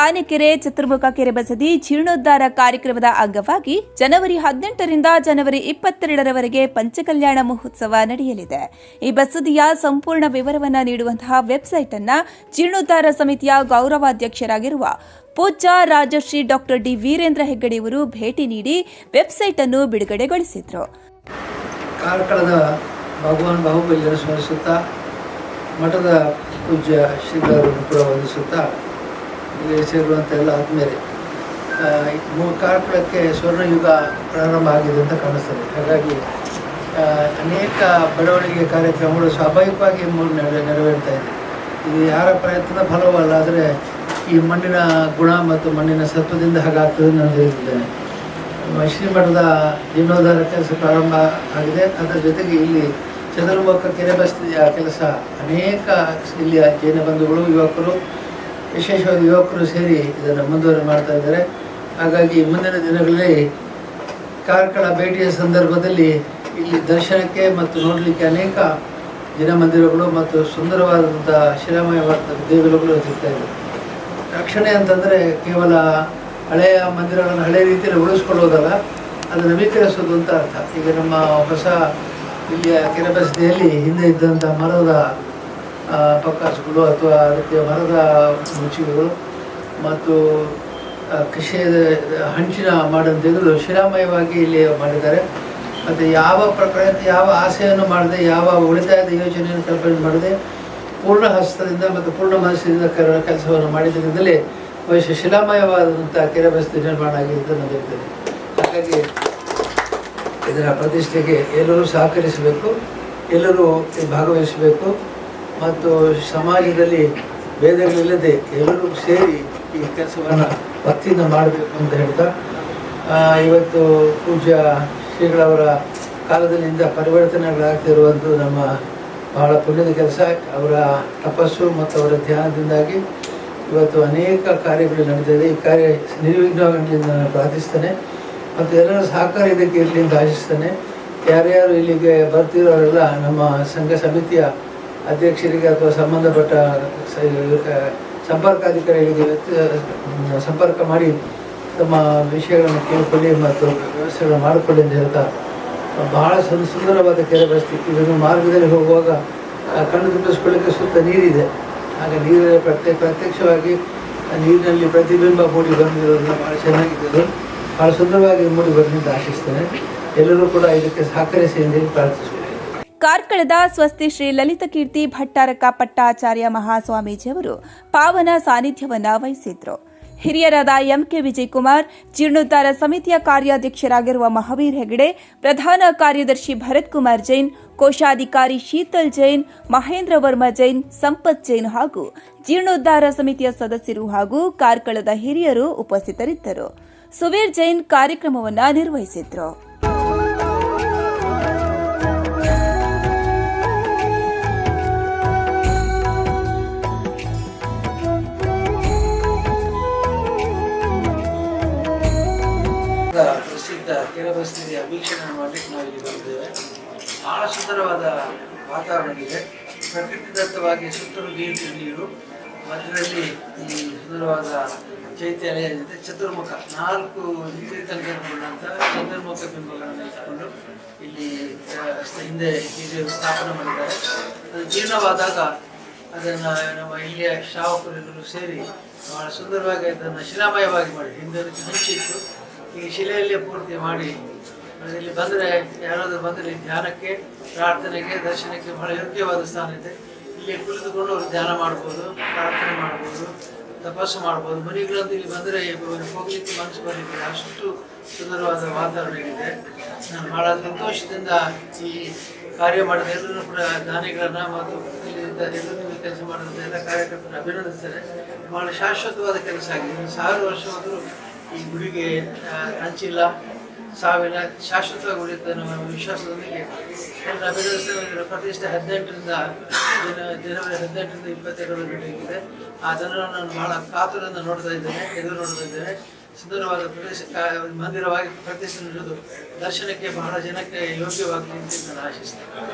ಆನೆಕೆರೆ ಚತುರ್ಮುಖ ಕೆರೆ ಬಸದಿ, ಜೀರ್ಣೋದ್ಧಾರ ಕಾರ್ಯಕ್ರಮದ ಅಂಗವಾಗಿ ಜನವರಿ ಹದಿನೆಂಟರಿಂದ ಜನವರಿ ಇಪ್ಪತ್ತೆರಡರವರೆಗೆ ಪಂಚಕಲ್ಯಾಣ ಮಹೋತ್ಸವ ನಡೆಯಲಿದೆ. ಈ ಬಸದಿಯ ಸಂಪೂರ್ಣ ವಿವರವನ್ನು ನೀಡುವಂತಹ ವೆಬ್ಸೈಟ್ ಅನ್ನ ಜೀರ್ಣೋದ್ಧಾರ ಸಮಿತಿಯ ಗೌರವಾಧ್ಯಕ್ಷರಾಗಿರುವ ಪೂಜ್ಯ ರಾಜಶ್ರೀ ಡಾಕ್ಟರ್ ಡಿ ವೀರೇಂದ್ರ ಹೆಗ್ಗಡೆಯವರು ಭೇಟಿ ನೀಡಿ ವೆಬ್ಸೈಟ್ ಅನ್ನು ಬಿಡುಗಡೆಗೊಳಿಸಿದ್ರು ಮಠದ ಪೂಜ್ಯ ಶ್ರೀಗಳನ್ನು ಕೂಡ ವಂದಿಸುತ್ತಾ ಇಲ್ಲಿ ಸೇರುವಂಥ ಎಲ್ಲ ಆದಮೇಲೆ ಕಾರ್ಕಳಕ್ಕೆ ಸ್ವರ್ಣಯುಗ ಪ್ರಾರಂಭ ಆಗಿದೆ ಅಂತ ಕಾಣಿಸ್ತದೆ. ಹಾಗಾಗಿ ಅನೇಕ ಬೆಳವಣಿಗೆ ಕಾರ್ಯಕ್ರಮಗಳು ಸ್ವಾಭಾವಿಕವಾಗಿ ನೆರವೇರ್ತಾ ಇದೆ. ಇದು ಯಾರ ಪ್ರಯತ್ನ ಫಲವಲ್ಲ, ಆದರೆ ಈ ಮಣ್ಣಿನ ಗುಣ ಮತ್ತು ಮಣ್ಣಿನ ಸತ್ವದಿಂದ ಹಾಗಾಗ್ತದೆ ನಾನು ತಿಳಿದಿದ್ದೇನೆ ಶ್ರೀಮಠದ ಜೀರ್ಣೋದ್ಧಾರ ಕೆಲಸ ಪ್ರಾರಂಭ ಆಗಿದೆ. ಅದರ ಜೊತೆಗೆ ಇಲ್ಲಿ ಚದುರ್ಮುಖ ಕೆರೆ ಬಸ್ತಿಯ ಕೆಲಸ ಅನೇಕ ಇಲ್ಲಿಯ ಜೈನ ಬಂಧುಗಳು, ಯುವಕರು ವಿಶೇಷವಾಗಿ ಯುವಕರು ಸೇರಿ ಇದನ್ನು ಮುಂದುವರೆ ಮಾಡ್ತಾ ಇದ್ದಾರೆ. ಹಾಗಾಗಿ ಮುಂದಿನ ದಿನಗಳಲ್ಲಿ ಕಾರ್ಕಳ ಭೇಟಿಯ ಸಂದರ್ಭದಲ್ಲಿ ಇಲ್ಲಿ ದರ್ಶನಕ್ಕೆ ಮತ್ತು ನೋಡಲಿಕ್ಕೆ ಅನೇಕ ದಿನಮಂದಿರಗಳು ಮತ್ತು ಸುಂದರವಾದಂಥ ಶಿಲಾಮಯವಾದ ದೇಗುಲಗಳು ಸಿಗ್ತಾ ಇದೆ ರಕ್ಷಣೆ ಅಂತಂದರೆ ಕೇವಲ ಹಳೆಯ ಮಂದಿರಗಳನ್ನು ಹಳೆಯ ರೀತಿಯಲ್ಲಿ ಉಳಿಸ್ಕೊಳ್ಳೋದಲ್ಲ ಅದು ನವೀಕರಿಸೋದು ಅಂತ ಅರ್ಥ. ಈಗ ನಮ್ಮ ಹೊಸ ಇಲ್ಲಿಯ ಕೆರೆ ಬಸದಿಯಲ್ಲಿ ಹಿಂದೆ ಇದ್ದಂಥ ಮರದ ಪಕ್ಕಾಸುಗಳು ಅಥವಾ ಅದಕ್ಕೆ ಮರದ ಮುಚ್ಚಿಗೆಗಳು ಮತ್ತು ಕೃಷಿ ಹಂಚಿನ ಮಾಡುವಂಥದ್ದು ಶಿಲಾಮಯವಾಗಿ ಇಲ್ಲಿ ಮಾಡಿದ್ದಾರೆ. ಮತ್ತು ಯಾವ ಪ್ರಕಾರ, ಯಾವ ಆಸೆಯನ್ನು ಮಾಡದೆ, ಯಾವ ಉಳಿತಾಯದ ಯೋಜನೆಯನ್ನು ಕಲ್ಪನೆ ಮಾಡದೆ, ಪೂರ್ಣ ಹಸ್ತದಿಂದ ಮತ್ತು ಪೂರ್ಣ ಮನಸ್ಸಿನಿಂದ ಕೆಲಸವನ್ನು ಮಾಡಿದ್ದರಿಂದಲೇ ಬಹುಶಃ ಶಿಲಾಮಯವಾದಂಥ ಕೆರೆ ಬಸ್ತಿ ನಿರ್ಮಾಣ ಆಗಿದೆ ಹೇಳ್ತೇನೆ ಹಾಗಾಗಿ ಇದರ ಪ್ರತಿಷ್ಠೆಗೆ ಎಲ್ಲರೂ ಸಹಕರಿಸಬೇಕು, ಎಲ್ಲರೂ ಭಾಗವಹಿಸಬೇಕು. ಮತ್ತು ಸಮಾಜದಲ್ಲಿ ಭೇದಗಳಿಲ್ಲದೆ ಎಲ್ಲರೂ ಸೇರಿ ಈ ಕೆಲಸವನ್ನು ಭಕ್ತಿಯಿಂದ ಮಾಡಬೇಕು ಅಂತ ಹೇಳ್ತಾ ಇವತ್ತು ಪೂಜ್ಯ ಶ್ರೀಗಳವರ ಕಾಲದಲ್ಲಿಂದ ಪರಿವರ್ತನೆಗಳಾಗ್ತಿರುವಂಥದ್ದು ನಮ್ಮ ಬಹಳ ಪುಣ್ಯದ ಕೆಲಸ. ಅವರ ತಪಸ್ಸು ಮತ್ತು ಅವರ ಧ್ಯಾನದಿಂದಾಗಿ ಇವತ್ತು ಅನೇಕ ಕಾರ್ಯಗಳು ನಡೆದಿದೆ ಈ ಕಾರ್ಯ ನಿರ್ವಿಘ್ನವಾಗಿ ನಾನು ಪ್ರಾರ್ಥಿಸ್ತೇನೆ. ಮತ್ತು ಎಲ್ಲರ ಸಹಕಾರ ಇದಕ್ಕೆ ಇರಲಿ ಅಂತ ಆಶಿಸ್ತೇನೆ. ಯಾರ್ಯಾರು ಇಲ್ಲಿಗೆ ಬರ್ತಿರೋರೆಲ್ಲ ನಮ್ಮ ಸಂಘ ಸಮಿತಿಯ ಅಧ್ಯಕ್ಷರಿಗೆ ಅಥವಾ ಸಂಬಂಧಪಟ್ಟ ಸಂಪರ್ಕ ಅಧಿಕಾರಿಗಳಿಗೆ ಸಂಪರ್ಕ ಮಾಡಿ ತಮ್ಮ ವಿಷಯಗಳನ್ನು ಕೇಳಿಕೊಳ್ಳಿ ಮತ್ತು ವ್ಯವಸ್ಥೆಗಳನ್ನು ಮಾಡಿಕೊಳ್ಳಿ ಅಂತ ಹೇಳ್ತಾ, ಬಹಳ ಸುಂದ ಸುಂದರವಾದ ಕೆರೆ ಪರಿಸ್ಥಿತಿ ಇದನ್ನು ಮಾರ್ಗದಲ್ಲಿ ಹೋಗುವಾಗ ಕಣ್ಣು ತುಂಬಿಸ್ಕೊಳ್ಳಿಕ್ಕೆ ಸುತ್ತ ನೀರಿದೆ. ಆಗ ನೀರಿನ ಪ್ರತ್ಯೇಕ, ಪ್ರತ್ಯಕ್ಷವಾಗಿ ನೀರಿನಲ್ಲಿ ಪ್ರತಿಬಿಂಬ ಮೂಡಿ ಬಂದಿರೋದನ್ನು ಭಾಳ ಚೆನ್ನಾಗಿದ್ದು ಭಾಳ ಸುಂದರವಾಗಿ ಮೂಡಿ ಬರಲಿ ಅಂತ ಆಶಿಸ್ತೇನೆ. ಎಲ್ಲರೂ ಕೂಡ ಇದಕ್ಕೆ ಸಹಕರಿಸಿ ಎಂದು ಪ್ರಾರ್ಥಿಸ್ಬೇಕು ಕಾರ್ಕಳದ ಸ್ವಸ್ತಿ ಶ್ರೀ ಲಲಿತಕೀರ್ತಿ ಭಟ್ಟಾರಕ ಪಟ್ಟಾಚಾರ್ಯ ಮಹಾಸ್ವಾಮೀಜಿಯವರು ಪಾವನ ಸಾನ್ನಿಧ್ಯವನ್ನ ವಹಿಸಿದ್ರು. ಹಿರಿಯರಾದ ಎಂಕೆ ವಿಜಯಕುಮಾರ್, ಜೀರ್ಣೋದ್ಧಾರ ಸಮಿತಿಯ ಕಾರ್ಯಾಧ್ಯಕ್ಷರಾಗಿರುವ ಮಹಾವೀರ್ ಹೆಗಡೆ, ಪ್ರಧಾನ ಕಾರ್ಯದರ್ಶಿ ಭರತ್ ಕುಮಾರ್ ಜೈನ್, ಕೋಶಾಧಿಕಾರಿ ಶೀತಲ್ ಜೈನ್, ಮಹೇಂದ್ರ ವರ್ಮ ಜೈನ್, ಸಂಪತ್ ಜೈನ್ ಹಾಗೂ ಜೀರ್ಣೋದ್ಧಾರ ಸಮಿತಿಯ ಸದಸ್ಯರು ಹಾಗೂ ಕಾರ್ಕಳದ ಹಿರಿಯರು ಉಪಸ್ಥಿತರಿದ್ದರು. ಸುವೀರ್ ಜೈನ್ ಕಾರ್ಯಕ್ರಮವನ್ನು ನಿರ್ವಹಿಸಿದ್ರು. ಪ್ರಸಿದ್ಧ ಕೆರೆ ಬಸ್ತಿಯ ವೀಕ್ಷಣೆ ಮಾಡಲಿಕ್ಕೆ ನಾವು ಇಲ್ಲಿ ಬಂದಿದ್ದೇವೆ. ಬಹಳ ಸುಂದರವಾದ ವಾತಾವರಣ ಇದೆ. ಪ್ರಕೃತಿದತ್ತವಾಗಿ ಸುತ್ತಲೂ ನೀರು ನೀರು. ಮಧ್ಯದಲ್ಲಿ ಈ ಸುಂದರವಾದ ಚೈತ್ಯಾಲಯ ಜೊತೆ ಚತುರ್ಮುಖ. ನಾಲ್ಕು ತೀರ್ಥಂಕರಗಳಂತ ಚತುರ್ಮುಖ ಬಿಂಬಗಳನ್ನು ಇಟ್ಟುಕೊಂಡು ಇಲ್ಲಿ ಹಿಂದೆ ಇಲ್ಲಿ ಸ್ಥಾಪನೆ ಮಾಡಿದ್ದಾರೆ. ಅದು ಜೀರ್ಣವಾದಾಗ ಅದನ್ನು ನಮ್ಮ ಇಲ್ಲಿಯ ಶ್ರಾವಕರೆಲ್ಲರೂ ಸೇರಿ ಬಹಳ ಸುಂದರವಾಗಿ ಅದನ್ನು ಶಿಲಾಮಯವಾಗಿ ಮಾಡಿ. ಹಿಂದೆ ಹಂಚಿಟ್ಟು ಈ ಶಿಲೆಯಲ್ಲೇ ಪೂರ್ತಿ ಮಾಡಿ ಇಲ್ಲಿ ಬಂದರೆ ಯಾರಾದರೂ ಬಂದರೆ ಧ್ಯಾನಕ್ಕೆ, ಪ್ರಾರ್ಥನೆಗೆ, ದರ್ಶನಕ್ಕೆ ಬಹಳ ಯೋಗ್ಯವಾದ ಸ್ಥಾನ ಇದೆ. ಇಲ್ಲಿ ಕುಳಿತುಕೊಂಡು ಅವರು ಧ್ಯಾನ ಮಾಡ್ಬೋದು, ಪ್ರಾರ್ಥನೆ ಮಾಡ್ಬೋದು, ತಪಸ್ಸು ಮಾಡ್ಬೋದು. ಮನೆಗಳಂತೂ ಇಲ್ಲಿ ಬಂದರೆ ಹೋಗ್ಲಿಕ್ಕೆ ಮನಸ್ಸು ಬರಲಿಕ್ಕೆ ಅಷ್ಟು ಸುಂದರವಾದ ವಾತಾವರಣ ಇದೆ. ನಾನು ಬಹಳ ಸಂತೋಷದಿಂದ ಈ ಕಾರ್ಯ ಮಾಡಿದ ಎಲ್ಲರೂ ಕೂಡ ದಾನಿಗಳನ್ನು ಮತ್ತು ಎಲ್ಲರೂ ಕೆಲಸ ಮಾಡಿದಂಥ ಎಲ್ಲ ಕಾರ್ಯಕರ್ತರನ್ನು ಅಭಿನಂದಿಸ್ತಾರೆ. ಬಹಳ ಶಾಶ್ವತವಾದ ಕೆಲಸ ಆಗಿದೆ. ಸಾವಿರ ವರ್ಷವಾದರೂ ಈ ಗುಡಿಗೆ ಹಂಚಿಲ್ಲ. ಸಾವಿನ ಶಾಶ್ವತವಾಗಿ ಅಂತ ನಮ್ಮ ವಿಶ್ವಾಸದೊಂದಿಗೆ ಎಲ್ಲ ಪ್ರತಿಷ್ಠೆ ಹದಿನೆಂಟರಿಂದ ಜನ ಜನವರಿ ಹದಿನೆಂಟರಿಂದ ಇಪ್ಪತ್ತೆರಡು ನಡೆಯಲಿದೆ ಆ ಜನರನ್ನು ನಾನು ಬಹಳ ಕಾತುರದಿಂದ ನೋಡ್ತಾ ಇದ್ದೇನೆ ಎದುರು ನೋಡ್ತಾ ಇದ್ದೇನೆ. ಸುಂದರವಾದ ಪ್ರದೇಶ ಮಂದಿರವಾಗಿ ಪ್ರತಿಷ್ಠೆ ನೀಡುವುದು ದರ್ಶನಕ್ಕೆ ಬಹಳ ಜನಕ್ಕೆ ಯೋಗ್ಯವಾಗಲಿ ಅಂತ ನಾನು ಆಶಿಸ್ತೇನೆ.